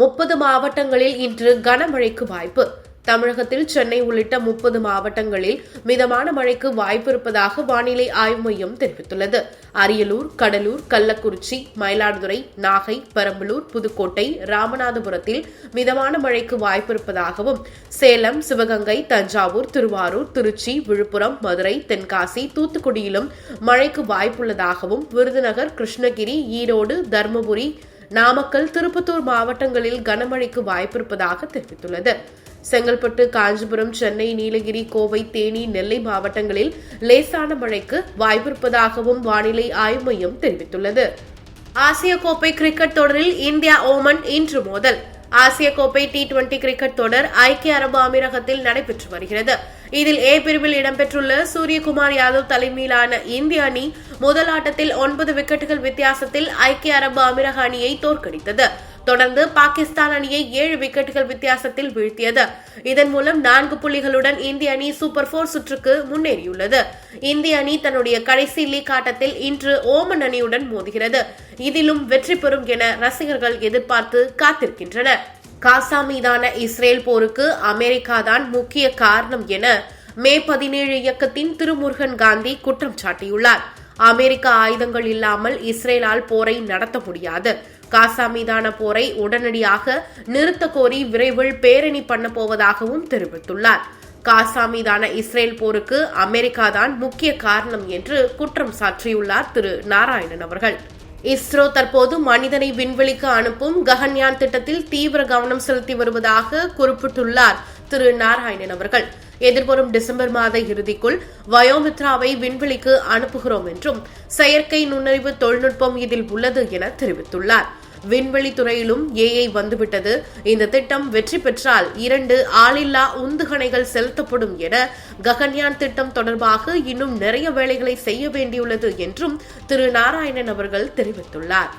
முப்பது மாவட்டங்களில் இன்று கனமழைக்கு வாய்ப்பு. தமிழகத்தில் சென்னை உள்ளிட்ட முப்பது மாவட்டங்களில் மிதமான மழைக்கு வாய்ப்பு இருப்பதாக வானிலை ஆய்வு மையம் தெரிவித்துள்ளது. அரியலூர் கடலூர் கள்ளக்குறிச்சி மயிலாடுதுறை நாகை பெரம்பலூர் புதுக்கோட்டை ராமநாதபுரத்தில் மிதமான மழைக்கு வாய்ப்பு இருப்பதாகவும் சேலம் சிவகங்கை தஞ்சாவூர் திருவாரூர் திருச்சி விழுப்புரம் மதுரை தென்காசி தூத்துக்குடியிலும் மழைக்கு வாய்ப்புள்ளதாகவும் விருதுநகர் கிருஷ்ணகிரி ஈரோடு தருமபுரி நாமக்கல் திருப்பத்தூர் மாவட்டங்களில் கனமழைக்கு வாய்ப்பிருப்பதாக தெரிவித்துள்ளது. செங்கல்பட்டு காஞ்சிபுரம் சென்னை நீலகிரி கோவை தேனி நெல்லை மாவட்டங்களில் லேசான மழைக்கு வாய்ப்பிருப்பதாகவும் வானிலை ஆய்வு மையம் தெரிவித்துள்ளது. ஆசிய கோப்பை கிரிக்கெட் தொடரில் இந்தியா ஓமன் இன்று மோதல். ஆசிய கோப்பை டி டுவெண்டி கிரிக்கெட் தொடர் ஐக்கிய அரபு அமீரகத்தில் நடைபெற்று வருகிறது. இதில் ஏ பிரிவில் இடம்பெற்றுள்ள சூரியகுமார் யாதவ் தலைமையிலான இந்திய அணி முதல் ஆட்டத்தில் ஒன்பது விக்கெட்டுகள் வித்தியாசத்தில் ஐக்கிய அரபு அமீரக அணியை தோற்கடித்தது. தொடர்ந்து பாகிஸ்தான் அணியை ஏழு விக்கெட்டுகள் வித்தியாசத்தில் வீழ்த்தியது. இதன் மூலம் நான்கு புள்ளிகளுடன் இந்திய அணி சூப்பர் போர் சுற்றுக்கு முன்னேறியுள்ளது. இந்திய அணி தன்னுடைய கடைசி லீக் ஆட்டத்தில் இன்று ஓமன் அணியுடன் மோதுகிறது. இதிலும் வெற்றி பெறும் என ரசிகர்கள் எதிர்பார்த்து காத்திருக்கின்றனர். காசா மீதான இஸ்ரேல் போருக்கு அமெரிக்கா தான் முக்கிய காரணம் என மே பதினேழு இயக்கத்தின் திருமுருகன் காந்தி குற்றம் சாட்டியுள்ளார். அமெரிக்க ஆயுதங்கள் இல்லாமல் இஸ்ரேலால் போரை நடத்த முடியாது. காசா மீதான போரை உடனடியாக நிறுத்த கோரி விரைவில் பேரணி பண்ண போவதாகவும் தெரிவித்துள்ளார். காசா மீதான இஸ்ரேல் போருக்கு அமெரிக்கா தான் முக்கிய காரணம் என்று குற்றம் சாட்டியுள்ளார் திரு நாராயணன் அவர்கள். இஸ்ரோ தற்போது மனிதனை விண்வெளிக்கு அனுப்பும் ககன்யான் திட்டத்தில் தீவிர கவனம் செலுத்தி வருவதாக குறிப்பிட்டுள்ளார் திரு நாராயணன் அவர்கள். எதிர்வரும் டிசம்பர் மாத இறுதிக்குள் வயோமித்ராவை விண்வெளிக்கு அனுப்புகிறோம் என்றும் செயற்கை நுண்ணறிவு தொழில்நுட்பம் இதில் உள்ளது என தெரிவித்துள்ளார். விண்வெளி துறையிலும் ஏஐ வந்துவிட்டது. இந்த திட்டம் வெற்றி பெற்றால் இரண்டு ஆளில்லா உந்துகணைகள் செலுத்தப்படும் என ககன்யான் திட்டம் தொடர்பாக இன்னும் நிறைய வேலைகளை செய்ய வேண்டியுள்ளது என்றும் திரு நாராயணன் அவர்கள் தெரிவித்துள்ளார்.